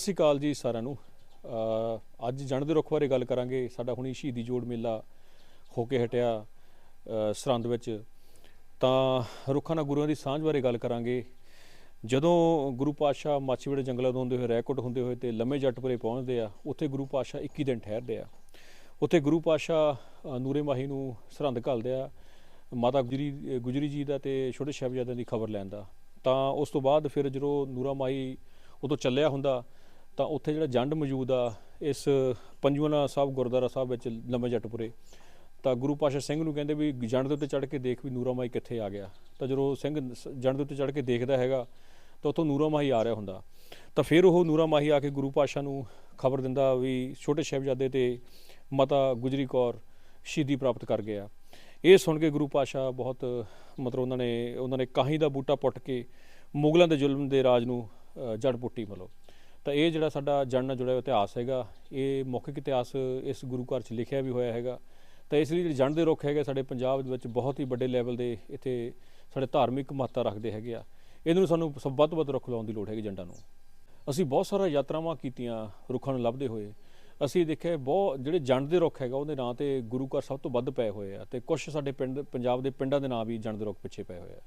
ਸਤਿ ਸ਼੍ਰੀ ਅਕਾਲ ਜੀ ਸਾਰਿਆਂ ਨੂੰ। ਅੱਜ ਜਣ ਦੇ ਰੁੱਖ ਬਾਰੇ ਗੱਲ ਕਰਾਂਗੇ। ਸਾਡਾ ਹੁਣੀ ਸ਼ਹੀਦੀ ਜੋੜ ਮੇਲਾ ਹੋ ਕੇ ਹਟਿਆ ਅ, ਸਰਹੰਦ ਵਿੱਚ। ਤਾਂ ਰੁੱਖਾਂ ਨਾਲ ਗੁਰੂਆਂ ਦੀ ਸਾਂਝ ਬਾਰੇ ਗੱਲ ਕਰਾਂਗੇ। ਜਦੋਂ ਗੁਰੂ ਪਾਤਸ਼ਾਹ ਮਾਛੀਵਾੜੇ ਜੰਗਲਾਂ ਤੋਂ ਹੁੰਦੇ ਹੋਏ ਰੈਕੋਟ ਹੁੰਦੇ ਹੋਏ ਤੇ ਲੰਮੇ ਜੱਟਪੁਰੇ ਪਹੁੰਚਦੇ ਆ ਉੱਥੇ ਗੁਰੂ ਪਾਤਸ਼ਾਹ 21 ਦਿਨ ਠਹਿਰਦੇ ਆ। ਉੱਥੇ ਗੁਰੂ ਪਾਤਸ਼ਾਹ ਨੂਰੇ ਮਾਹੀ ਨੂੰ ਸਰਹੰਦ ਘੱਲਦੇ ਆ। ਮਾਤਾ ਗੁਜਰੀ ਗੁਜਰੀ ਜੀ ਦਾ ਤੇ ਛੋਟੇ ਸਾਹਿਬਜ਼ਾਦਿਆਂ ਦੀ ਖਬਰ ਲੈਣ ਦਾ ਤਾਂ ਉਸ ਤੋਂ ਬਾਅਦ ਫਿਰ ਜਦੋਂ ਨੂਰਾ ਮਾਹੀ ਉਦੋਂ ਚੱਲਿਆ ਹੁੰਦਾ ਤਾਂ ਉੱਥੇ ਜਿਹੜਾ ਜੰਡ ਮੌਜੂਦ ਆ, ਇਸ ਪੰਜਵਾਂ ਸਾਹਿਬ, ਗੁਰਦੁਆਰਾ ਸਾਹਿਬ ਵਿੱਚ ਲੰਮੇ ਜੱਟਪੁਰੇ ਤਾਂ ਗੁਰੂ ਪਾਸ਼ਾ ਸਿੰਘ ਨੂੰ ਕਹਿੰਦੇ ਵੀ ਜੰਡ ਦੇ ਉੱਤੇ ਚੜ੍ਹ ਕੇ ਦੇਖ ਵੀ ਨੂਰਾ ਮਾਈ ਕਿੱਥੇ ਆ ਗਿਆ। ਤਾਂ ਜਦੋਂ ਸਿੰਘ ਸ- ਜੰਡ ਦੇ ਉੱਤੇ ਚੜ੍ਹ ਕੇ ਦੇਖਦਾ ਹੈਗਾ, ਤਾਂ ਉੱਥੋਂ ਨੂਰਾ ਮਾਹੀ ਆ ਰਿਹਾ ਹੁੰਦਾ। ਤਾਂ ਫਿਰ ਉਹ ਨੂਰਾ ਮਾਈ ਆ ਕੇ ਗੁਰੂ ਪਾਸ਼ਾ ਨੂੰ ਖਬਰ ਦਿੰਦਾ ਵੀ ਛੋਟੇ ਸਾਹਿਬਜ਼ਾਦੇ ਤੇ ਮਤਾ ਗੁਜਰੀ ਕੌਰ ਸ਼ਹੀਦੀ ਪ੍ਰਾਪਤ ਕਰ ਗਿਆ। ਇਹ ਸੁਣ ਕੇ ਗੁਰੂ ਪਾਸ਼ਾ ਬਹੁਤ ਮਤਲਬ ਉਹਨਾਂ ਨੇ ਉਹਨਾਂ ਨੇ ਕਾਹੀ ਦਾ ਬੂਟਾ ਪੁੱਟ ਕੇ ਮੁਗਲਾਂ ਦੇ ਜ਼ੁਲਮ ਦੇ ਰਾਜ ਨੂੰ ਜੜ ਪੁੱਟੀ ਮਤਲਬ ਤਾਂ ਇਹ ਜਿਹੜਾ ਸਾਡਾ ਜੜ ਨਾਲ ਜੁੜਿਆ ਹੋਇਆ ਇਤਿਹਾਸ ਹੈਗਾ, ਇਹ ਮੌਖਿਕ ਇਤਿਹਾਸ ਇਸ ਗੁਰੂ ਘਰ 'ਚ ਲਿਖਿਆ ਵੀ ਹੋਇਆ ਹੈਗਾ। ਤਾਂ ਇਸ ਲਈ ਜਿਹੜੇ ਜਣ ਦੇ ਰੁੱਖ ਹੈਗੇ ਸਾਡੇ ਪੰਜਾਬ ਦੇ ਵਿੱਚ ਬਹੁਤ ਹੀ ਵੱਡੇ ਲੈਵਲ ਦੇ ਇੱਥੇ ਸਾਡੇ ਧਾਰਮਿਕ ਮਹੱਤਤਾ ਰੱਖਦੇ ਹੈਗੇ ਆ। ਇਹਨਾਂ ਨੂੰ ਸਾਨੂੰ ਸਭ ਵੱਧ ਤੋਂ ਵੱਧ ਰੁੱਖ ਲਾਉਣ ਦੀ ਲੋੜ ਹੈਗੀ ਜੰਡਾਂ ਨੂੰ। ਅਸੀਂ ਬਹੁਤ ਸਾਰਾ ਯਾਤਰਾਵਾਂ ਕੀਤੀਆਂ ਰੁੱਖਾਂ ਨੂੰ ਲੱਭਦੇ ਹੋਏ। ਅਸੀਂ ਦੇਖਿਆ ਬਹੁਤ ਜਿਹੜੇ ਜੰਡ ਦੇ ਰੁੱਖ ਹੈਗਾ ਉਹਦੇ ਨਾਂ ਤੇ ਗੁਰੂ ਘਰ ਸਭ ਤੋਂ ਵੱਧ ਪਏ ਹੋਏ ਆ ਤੇ ਕੁਝ ਸਾਡੇ ਪਿੰਡ, ਪੰਜਾਬ ਦੇ ਪਿੰਡਾਂ ਦੇ ਨਾਂ ਵੀ ਜੰਡ ਦੇ ਰੁੱਖ ਪਿੱਛੇ ਪਏ ਹੋਏ ਆ।